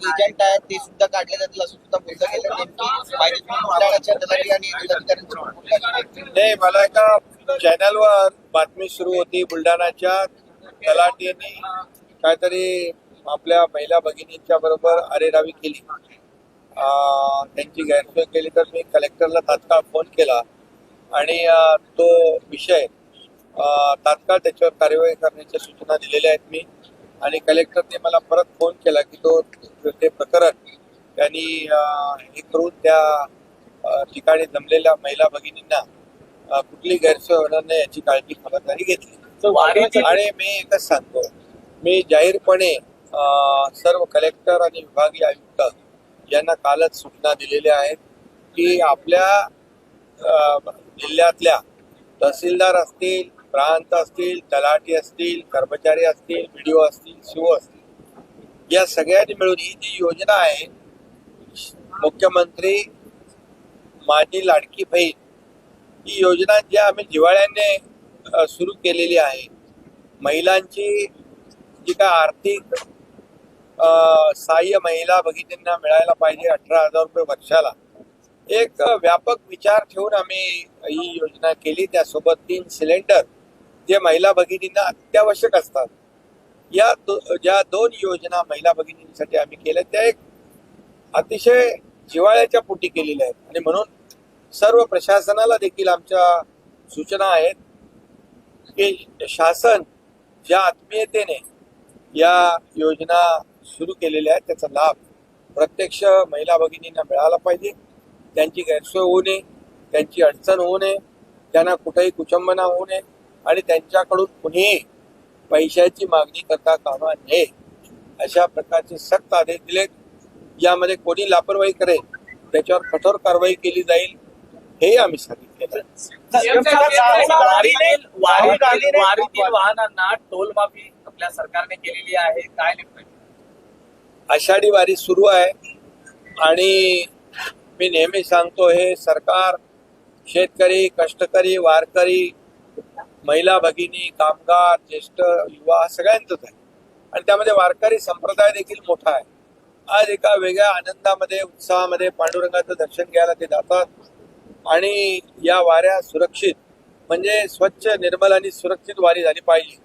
Agent आहेत ते सुद्धा काढले जातील असं सुद्धा बोललं गेलं. नेमकी माहिती तुम्ही दलाली आणि जिल्हाधिकाऱ्यांची नाही मला एका चॅनलवर बातमी सुरू होती. बुलढाण्याच्या तलाटीने काहीतरी आपल्या महिला भगिनींच्या बरोबर अरेरावी केली. त्यांची गैरसोय केली तर मी कलेक्टरला तात्काळ फोन केला. आणि तो विषय तात्काळ त्याच्यावर कार्यवाही करण्याच्या सूचना दिलेल्या आहेत मी. आणि कलेक्टरने मला परत फोन केला की तो ते प्रकरण त्यांनी हे करून त्या ठिकाणी जमलेल्या महिला भगिनींना कुठली गैरसोय होणार नाही याची काळजी खबरदारी घेतली. आणि मी एकच सांगतो मी जाहीरपणे सर्व कलेक्टर आणि विभागीय आयुक्त यांना कालच सूचना दिलेल्या आहेत की आपल्या जिल्ह्यातल्या तहसीलदार असतील प्रांत असतील तलाठी असतील कर्मचारी असतील बीडीओ असतील सीओ असतील. या सगळ्यांनी मिळून ही जी योजना आहे मुख्यमंत्री माझी लाडकी बहीण ही योजना जी आम्ही जिवाळ्याने सुरू केलेली आहे महिलांची जी काय आर्थिक सहाय्य महिला भगिनींना मिळायला पाहिजे अठरा हजार रुपये वर्षाला एक व्यापक विचार ठेवून आम्ही ही योजना केली. त्यासोबत तीन सिलेंडर जे महिला भगिनींना अत्यावश्यक असतात या दो, ज्या दोन योजना महिला भगिनींसाठी आम्ही केल्या त्या एक अतिशय जिव्हाळ्याच्या पोटी केलेल्या आहेत. आणि म्हणून सर्व प्रशासनाला देखील आमच्या सूचना आहेत की शासन ज्या आत्मीयतेने या योजना सुरू केलेल्या आहेत त्याचा लाभ प्रत्यक्ष महिला भगिनींना मिळाला पाहिजे. त्यांची गैरसोय होऊ नये त्यांची अडचण होऊ नये त्यांना कुठेही कुचंबना होऊ नये. आणि त्यांच्याकडून कुणीही पैशाची मागणी करता कामा नये. अशा प्रकारचे सक्त आदेश दिलेत. यामध्ये कोणी लापरवाही करेल त्याच्यावर कठोर कारवाई केली जाईल हे आम्ही वाहनांना टोल माफी आपल्या सरकारने केलेली आहे. काय आषाढी वारी सुरू आहे आणि मी नेहमी सांगतो हे सरकार शेतकरी कष्टकरी वारकरी महिला भगिनी कामगार ज्येष्ठ युवा सगळ्यांचंच आहे. आणि त्यामध्ये वारकरी संप्रदाय देखील मोठा आहे. आज एका वेगळ्या आनंदामध्ये उत्साहामध्ये पांडुरंगाचं दर्शन घ्यायला ते जातात. आणि या वाऱ्या सुरक्षित म्हणजे स्वच्छ निर्मल आणि सुरक्षित वारी झाली पाहिजे.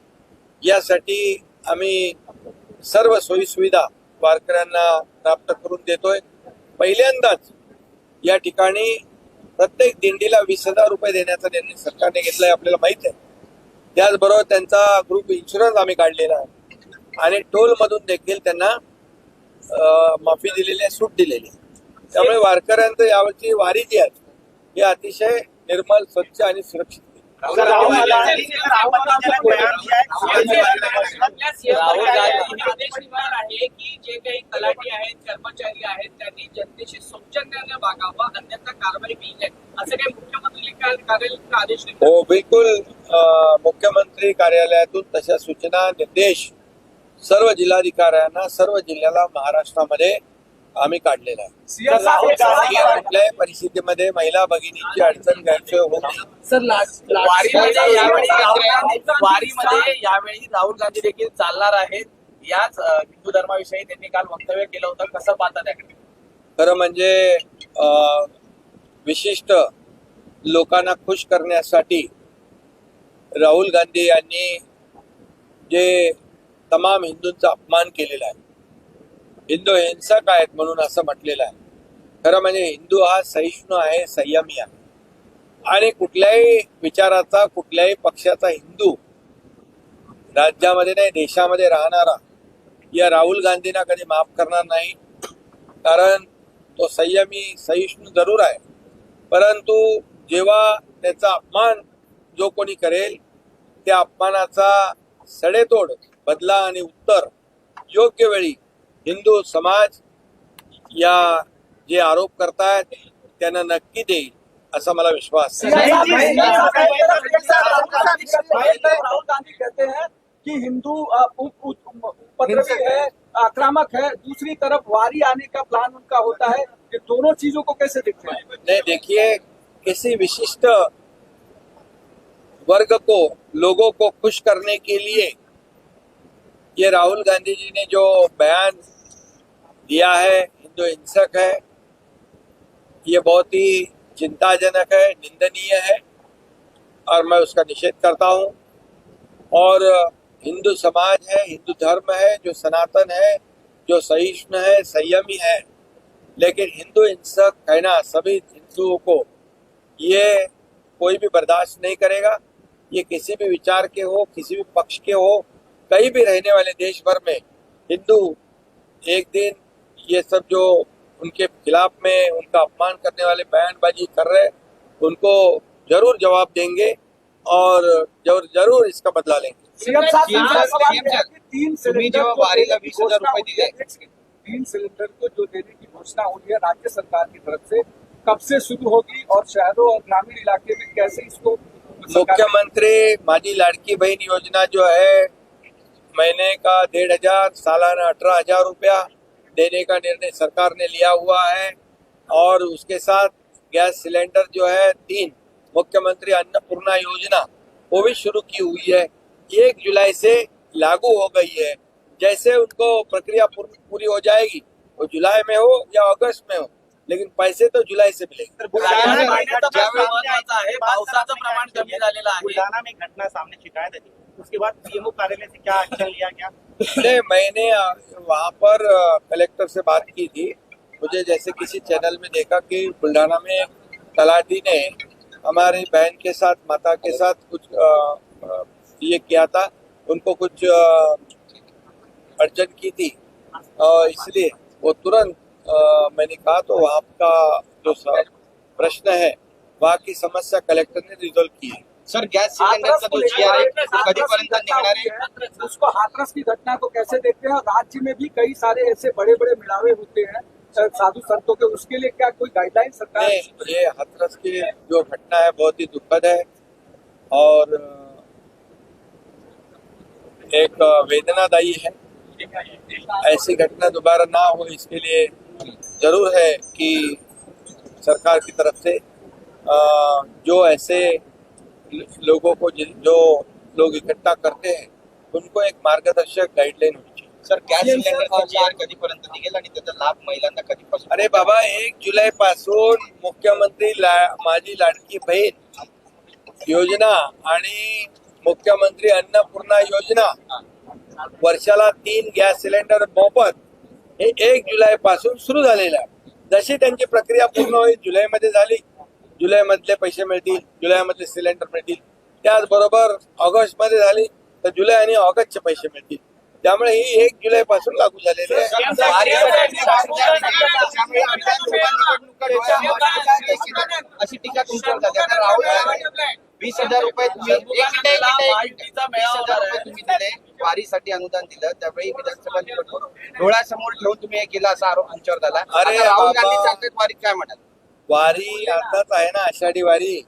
यासाठी आम्ही सर्व सोयी सुविधा वारकऱ्यांना प्राप्त करून देतोय. पहिल्यांदाच या ठिकाणी प्रत्येक दिंडीला वीस हजार रुपये देण्याचा निर्णय सरकारने घेतलाय आपल्याला माहीत आहे. त्याचबरोबर त्यांचा ग्रुप इन्शुरन्स आम्ही काढलेला आहे. आणि टोल मधून देखील त्यांना माफी दिलेली आहे सूट दिलेली आहे. त्यामुळे वारकऱ्यांचं यावरची वारी जी आहे ही अतिशय निर्मल स्वच्छ आणि सुरक्षित आहे. की जे काही तलाठी आहेत कर्मचारी आहेत त्यांनी जनतेशी सौजन्याने वागावं अन्यथा कारवाई होईल. असं काही मुख्यमंत्री आदेश हो बिलकुल मुख्यमंत्री कार्यालयातून तशा सूचना निर्देश सर्व जिल्हाधिकाऱ्यांना सर्व जिल्ह्याला महाराष्ट्रामध्ये आम्ही काढलेला आहे. कुठल्याही परिस्थितीमध्ये महिला भगिनीची अडचण सर वारीमध्ये यावेळी राहुल गांधी देखील चालणार आहेत. याच हिंदू धर्माविषयी त्यांनी काल वक्तव्य केलं होतं. कसं पाहता त्याकडे खरं म्हणजे अं, विशिष्ट लोकांना खुश करण्यासाठी राहुल गांधी यांनी जे तमाम हिंदूंचा अपमान केलेला आहे हिंदू हिंसक आहेत म्हणून असं म्हटलेलं आहे. खरं म्हणजे हिंदू हा सहिष्णू आहे संयमी आहे. आणि कुठल्याही विचाराचा कुठल्याही पक्षाचा हिंदू राज्यामध्ये नाही देशामध्ये राहणारा या राहुल गांधींना कधी माफ करणार नाही. कारण तो संयमी सहिष्णू जरूर आहे. परंतु जेव्हा त्याचा अपमान जो कोणी करेल त्या अपमानाचा सडेतोड बदला आणि उत्तर योग्य वेळी हिंदू समाज या जे आरोप करतायत त्यांना नक्की देईल असा मला विश्वास आहे राहुल गांधी कहते हैं कि हिंदू अ, उपद्रवी है आक्रामक है दूसरी तरफ़ वारी आने का प्लान उनका होता है ये दोनों चीज़ों को कैसे देखते हैं नहीं देखिए किसी विशिष्ट वर्ग को लोगों को खुश करने के लिए ये राहुल गांधी जी ने जो बयान दिया है, हिंदू हिंसक है। ये बहुत ही चिंताजनक है, निंदनीय है और मैं उसका निषेध करता हूँ। और हिंदू समाज है, हिंदू धर्म है, जो सनातन है, जो सहिष्णु है, संयमी है, लेकिन हिंदू हिंसक कहना सभी हिंदुओं को ये कोई भी बर्दाश्त नहीं करेगा। ये किसी भी विचार के हो, किसी भी पक्ष के हो, कहीं भी रहने वाले देश भर में हिंदू एक दिन ये सब जो उनके खिलाफ में उनका अपमान करने वाले बयानबाजी कर रहे उनको ज़रूर जवाब देंगे और ज़रूर ज़रूर इसका बदला लेंगे। सीएम साहब तीन सिलेंडर को वारीला देने की घोषणा रुपए हुई है, तीन सिलेंडर को जो देने की घोषणा हुई है राज्य सरकार की तरफ़ से कब से शुरू होगी और शहरों और ग्रामीण इलाके में कैसे इसको मुख्यमंत्री माझी लाडकी बहन योजना जो है महीने का डेढ़ हज़ार सालाना अठारह हज़ार रुपया देने का निर्णय सरकार ने लिया हुआ है और उसके साथ गैस सिलेंडर जो है तीन मुख्यमंत्री अन्नपूर्णा योजना वो भी शुरू की हुई है। एक जुलाई से लागू हो गई है। जैसे उनको प्रक्रिया पूरी हो जाएगी वो जुलाई में हो या अगस्त में हो लेकिन पैसे तो जुलाई से मिलेंगे। पावसाचं प्रमाण कमी झालेलं आहे. में घटना सामने शिकायत उसके बाद पीएमओ कार्यालय से क्या एक्शन लिया गया? नहीं मैंने वहाँ पर कलेक्टर से बात की थी। मुझे जैसे किसी चैनल में देखा कि बुल्ढाना में तलाटी ने हमारी बहन के साथ, माता के साथ कुछ ये किया था। उनको कुछ अड़चन की थी। इसलिए वो तुरंत मैंने कहा तो वहाँ का जो प्रश्न है, वहाँ की समस्या कलेक्टर ने रिजोल्व की है। सर गॅस सिलेंडरचा हाथरस को जो जी आहे तो कधीपर्यंत निघणार आहे है, उसको हाथरस की घटना को कैसे देखते हैं? और राज्य में भी कई सारे ऐसे बड़े बड़े मिलावे होते हैं साधु संतों के उसके लिए क्या कोई गाइडलाइन सरकार नहीं ये हाथरस की जो घटना है बहुत ही दुखद है। और एक वेदनादायी है। ऐसी घटना दोबारा ना हो इसके लिए ज़रूर है कि सरकार की तरफ़ से जो ऐसे लोगों को जि- जो लोग इकट्ठा करते हैं उनको एक मार्गदर्शक गाइडलाइन होनी चाहिए। सर गॅस आर कधीपर्यंत निघेल आणि त्याचा लाभ महिलांना कधीपासून अरे बाबा एक जुलै पासून मुख्यमंत्री ला, माझी लाडकी बहीण योजना आणि मुख्यमंत्री अन्नपूर्णा योजना वर्षाला तीन गॅस सिलेंडर मोफत हे एक जुलै पासून सुरू झालेलं आहे. जशी त्यांची प्रक्रिया पूर्ण होईल जुलैमध्ये झाली जुलैमधले पैसे मिळतील जुलैमधले सिलेंडर मिळतील त्याचबरोबर ऑगस्टमध्ये झाली तर जुलै आणि ऑगस्टचे पैसे मिळतील त्यामुळे ही एक जुलै पासून लागू झालेली आहे अशी टीका तुमच्यावर झाली आता राहुल गांधी वीस हजार रुपये वारीसाठी अनुदान दिलं त्यावेळी विधानसभा निवडणूक डोळ्यासमोर ठेवून तुम्ही हे केला असा आरोप तुमच्यावर झाला अरे राहुल. गांधी सांगतात वारीत काय म्हणाल वारी आताच आहे ना आषाढी वारी.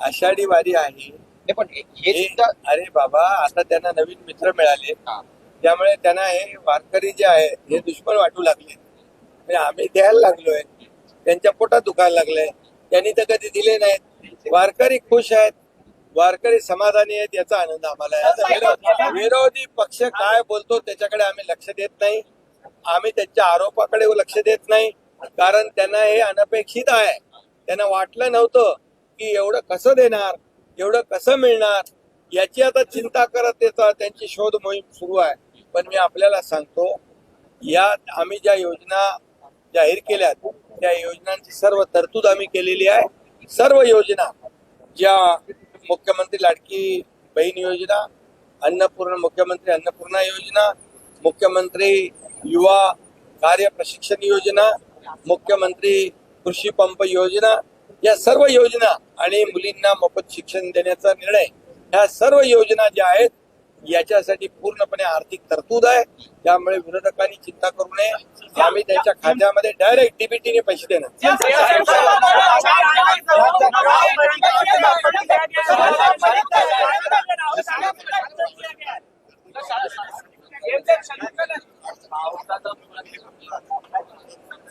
आषाढी वारी आहे. नाही पण हे- सुद्धा अरे बाबा आता त्यांना नवीन मित्र मिळाले. हा. त्यामुळे त्यांना हे वारकरी जे आहेत हे दुश्मन वाटू लागले. म्हणजे आम्ही द्यायला लागलोय. त्यांच्या पोटात दुखायला लागलंय. त्यांनी तर कधी दिले नाहीत. वारकरी खुश आहेत. वारकरी समाधानी आहेत याचा आनंद आम्हाला आहे. आता विरो- विरोधी पक्ष काय बोलतो त्याच्याकडे आम्ही लक्ष देत नाही. आम्ही त्यांच्या आरोपाकडे लक्ष देत नाही. कारण त्यांना हे अनपेक्षित आहे. त्यांना वाटलं नव्हतं की एवढं कसं देणार एवढं कसं मिळणार याची आता चिंता करत त्याचा त्यांची शोध मोहीम सुरू आहे. पण मी आपल्याला सांगतो या आम्ही ज्या योजना जाहीर केल्यात त्या योजनांची सर्व तरतूद आम्ही केलेली आहे. सर्व योजना ज्या मुख्यमंत्री लाडकी बहीण योजना अन्नपूर्ण मुख्यमंत्री अन्नपूर्णा योजना मुख्यमंत्री युवा कार्य प्रशिक्षण योजना मुख्यमंत्री कृषी पंप योजना या सर्व योजना आणि मुलींना मोफत शिक्षण देण्याचा निर्णय ह्या सर्व योजना ज्या आहेत याच्यासाठी पूर्णपणे आर्थिक तरतूद आहे. त्यामुळे विरोधकांनी चिंता करू नये. आम्ही त्यांच्या खात्यामध्ये डायरेक्ट डीबीटीने पैसे देणार.